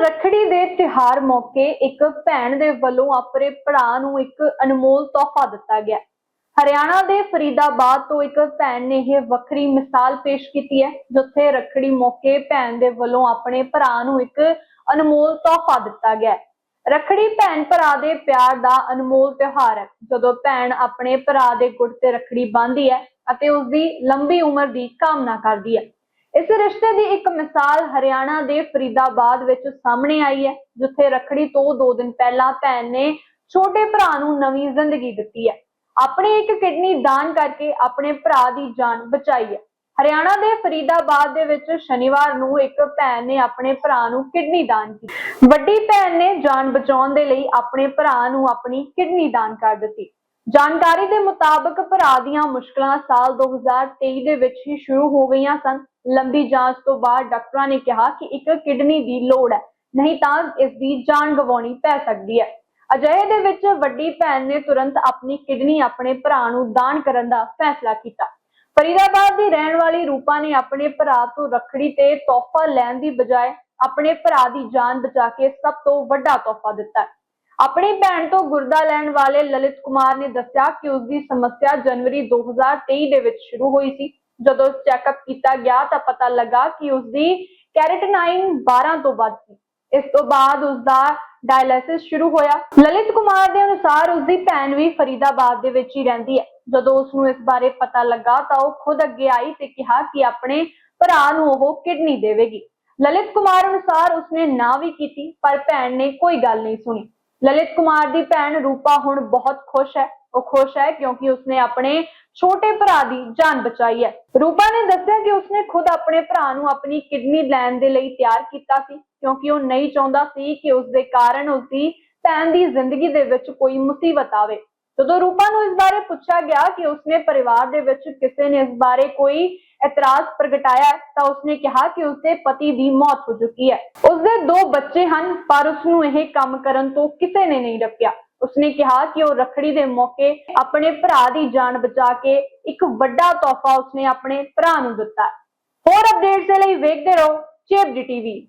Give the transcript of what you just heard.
ਰੱਖੜੀ ਦੇ ਤਿਹਾਰ ਮੌਕੇ ਇੱਕ ਭੈਣ ਦੇ ਵੱਲੋਂ ਆਪਣੇ ਭਰਾ ਨੂੰ ਇੱਕ ਅਨਮੋਲ ਤੋਹਫਾ ਦਿੱਤਾ ਗਿਆ। ਹਰਿਆਣਾ ਦੇ ਫਰੀਦਾਬਾਦ ਤੋਂ ਇੱਕ ਭੈਣ ਨੇ ਇਹ ਵੱਖਰੀ ਮਿਸਾਲ ਪੇਸ਼ ਕੀਤੀ ਹੈ, ਜਿੱਥੇ ਰੱਖੜੀ ਮੌਕੇ ਭੈਣ ਦੇ ਵੱਲੋਂ ਆਪਣੇ ਭਰਾ ਨੂੰ ਇੱਕ ਅਨਮੋਲ ਤੋਹਫਾ ਦਿੱਤਾ ਗਿਆ ਰੱਖੜੀ ਭੈਣ ਭਰਾ ਦੇ ਪਿਆਰ ਦਾ ਅਨਮੋਲ ਤਿਉਹਾਰ ਹੈ, ਜਦੋਂ ਭੈਣ ਆਪਣੇ ਭਰਾ ਦੇ ਗੁੱਟ ਤੇ ਰੱਖੜੀ ਬੰਨ੍ਹਦੀ ਹੈ ਅਤੇ ਉਸ ਦੀ ਲੰਬੀ ਉਮਰ ਦੀ ਕਾਮਨਾ ਕਰਦੀ ਹੈ। ਇਸ ਰਿਸ਼ਤੇ ਦੀ ਇੱਕ ਮਿਸਾਲ ਹਰਿਆਣਾ ਦੇ ਫਰੀਦਾਬਾਦ ਵਿੱਚ ਸਾਹਮਣੇ ਆਈ ਹੈ, ਜਿੱਥੇ ਰੱਖੜੀ ਤੋਂ 2 ਦਿਨ ਪਹਿਲਾਂ ਭੈਣ ਨੇ ਛੋਟੇ ਭਰਾ ਨੂੰ ਨਵੀਂ ਜ਼ਿੰਦਗੀ ਦਿੱਤੀ ਹੈ। ਆਪਣੀ ਇੱਕ ਕਿਡਨੀ ਦਾਨ ਕਰਕੇ ਆਪਣੇ ਭਰਾ ਦੀ ਜਾਨ ਬਚਾਈ ਹੈ। ਹਰਿਆਣਾ ਦੇ ਫਰੀਦਾਬਾਦ ਦੇ ਵਿੱਚ ਸ਼ਨੀਵਾਰ ਨੂੰ ਇੱਕ ਭੈਣ ਨੇ ਆਪਣੇ ਭਰਾ ਨੂੰ ਕਿਡਨੀ ਦਾਨ ਕੀਤੀ। ਵੱਡੀ ਭੈਣ ਨੇ ਜਾਨ ਬਚਾਉਣ ਦੇ ਲਈ ਆਪਣੇ ਭਰਾ ਨੂੰ ਆਪਣੀ ਕਿਡਨੀ ਦਾਨ ਕਰ ਦਿੱਤੀ। ਜਾਣਕਾਰੀ ਦੇ ਮੁਤਾਬਕ ਭਰਾ ਦੀਆਂ ਮੁਸ਼ਕਲਾਂ ਸਾਲ 2023 ਦੇ ਵਿੱਚ ਹੀ ਸ਼ੁਰੂ ਹੋ ਗਈਆਂ ਸਨ। ਲੰਬੀ ਜਾਂਚ ਤੋਂ ਬਾਅਦ ਡਾਕਟਰਾਂ ਨੇ ਕਿਹਾ ਕਿ ਇੱਕ ਕਿਡਨੀ ਦੀ ਲੋੜ ਹੈ, ਨਹੀਂ ਤਾਂ ਇਸ ਦੀ ਜਾਨ ਗਵਾਉਣੀ ਪੈ ਸਕਦੀ ਹੈ। ਅਜਿਹੇ ਦੇ ਵਿੱਚ ਵੱਡੀ ਭੈਣ ਨੇ ਤੁਰੰਤ ਆਪਣੀ ਕਿਡਨੀ ਆਪਣੇ ਭਰਾ ਨੂੰ ਦਾਨ ਕਰਨ ਦਾ ਫੈਸਲਾ ਕੀਤਾ। ਫਰੀਦਾਬਾਦ ਦੀ ਰਹਿਣ ਵਾਲੀ ਰੂਪਾ ਨੇ ਆਪਣੇ ਭਰਾ ਤੋਂ ਰੱਖੜੀ ਤੇ ਤੋਹਫਾ ਲੈਣ ਦੀ ਬਜਾਏ ਆਪਣੇ ਭਰਾ ਦੀ ਜਾਨ ਬਚਾ ਕੇ ਸਭ ਤੋਂ ਵੱਡਾ ਤੋਹਫਾ ਦਿੱਤਾ ਆਪਣੀ ਭੈਣ ਤੋਂ ਗੁਰਦਾ ਲੈਣ ਵਾਲੇ ਲਲਿਤ ਕੁਮਾਰ ਨੇ ਦੱਸਿਆ ਕਿ ਉਸ ਦੀ ਸਮੱਸਿਆ ਜਨਵਰੀ 2023 ਦੇ ਵਿੱਚ ਸ਼ੁਰੂ ਹੋਈ ਸੀ। ਜਦੋਂ ਚੈੱਕਅਪ ਕੀਤਾ ਗਿਆ ਤਾਂ ਪਤਾ ਲੱਗਾ ਕਿ ਉਸ ਦੀ ਕੈਰੇਟਿਨਾਈਨ 12 ਤੋਂ ਵੱਧ ਸੀ। ਇਸ ਤੋਂ ਬਾਅਦ ਉਸ ਦਾ ਡਾਇਲਿਸਿਸ ਸ਼ੁਰੂ ਹੋਇਆ। ਲਲਿਤ ਕੁਮਾਰ ਦੇ ਅਨੁਸਾਰ ਉਸ ਦੀ ਭੈਣ ਵੀ ਫਰੀਦਾਬਾਦ ਦੇ ਵਿੱਚ ਹੀ ਰਹਿੰਦੀ ਹੈ। ਜਦੋਂ ਉਸ ਨੂੰ ਇਸ ਬਾਰੇ ਪਤਾ ਲੱਗਾ ਤਾਂ ਉਹ ਖੁਦ ਅੱਗੇ ਆਈ ਤੇ ਕਿਹਾ ਕਿ ਆਪਣੇ ਭਰਾ ਨੂੰ ਉਹ ਕਿਡਨੀ ਦੇਵੇਗੀ। ਲਲਿਤ ਕੁਮਾਰ ਅਨੁਸਾਰ ਉਸਨੇ ਨਾ ਵੀ ਕੀਤੀ, ਪਰ ਭੈਣ ਨੇ ਕੋਈ ਗੱਲ ਨਹੀਂ ਸੁਣੀ। ਲਲਿਤ ਕੁਮਾਰ ਦੀ ਭੈਣ ਰੂਪਾ ਹੁਣ ਬਹੁਤ ਖੁਸ਼ ਹੈ। ਉਹ ਖੁਸ਼ ਹੈ ਕਿਉਂਕਿ ਉਸਨੇ ਆਪਣੇ ਛੋਟੇ ਭਰਾ ਦੀ ਜਾਨ ਬਚਾਈ ਹੈ। ਰੂਪਾ ਨੇ ਦੱਸਿਆ ਕਿ ਉਸਨੇ ਖੁਦ ਆਪਣੇ ਭਰਾ ਨੂੰ ਆਪਣੀ ਕਿਡਨੀ ਲੈਣ ਦੇ ਲਈ ਤਿਆਰ ਕੀਤਾ ਸੀ ਕਿਉਂਕਿ ਉਹ ਨਹੀਂ ਚਾਹੁੰਦਾ ਸੀ ਕਿ ਉਸ ਦੇ ਕਾਰਨ ਉਸਦੀ ਭੈਣ ਦੀ ਜ਼ਿੰਦਗੀ ਦੇ ਵਿੱਚ ਕੋਈ ਮੁਸੀਬਤ ਆਵੇ। ਜਦੋਂ ਰੂਪਾ ਨੂੰ ਇਸ ਬਾਰੇ ਪੁੱਛਿਆ ਗਿਆ ਕਿ ਉਸਨੇ ਪਰਿਵਾਰ ਦੇ ਵਿੱਚ ਕਿਸੇ ਨੇ ਇਸ ਬਾਰੇ ਕੋਈ ਇਤਰਾਜ਼ ਪ੍ਰਗਟਾਇਆ ਤਾਂ ਉਸਨੇ ਕਿਹਾ ਕਿ ਉਸਦੇ ਪਤੀ ਦੀ ਮੌਤ ਹੋ ਚੁੱਕੀ ਹੈ। ਉਸਦੇ ਦੋ ਬੱਚੇ ਹਨ, ਪਰ ਉਸਨੂੰ ਇਹ ਕੰਮ ਕਰਨ ਤੋਂ ਕਿਸੇ ਨੇ ਨਹੀਂ ਰੋਕਿਆ। ਉਸਨੇ ਕਿਹਾ ਕਿ ਉਹ ਰੱਖੜੀ ਦੇ ਮੌਕੇ ਆਪਣੇ ਭਰਾ ਦੀ ਜਾਨ ਬਚਾ ਕੇ ਇੱਕ ਵੱਡਾ ਤੋਹਫਾ ਉਸਨੇ ਆਪਣੇ ਭਰਾ ਨੂੰ ਦਿੱਤਾ ਹੋਰ ਅਪਡੇਟਸ ਦੇ ਲਈ ਵੇਖਦੇ ਰਹੋ ਚੇਪ ਜੀ ਟੀਵੀ।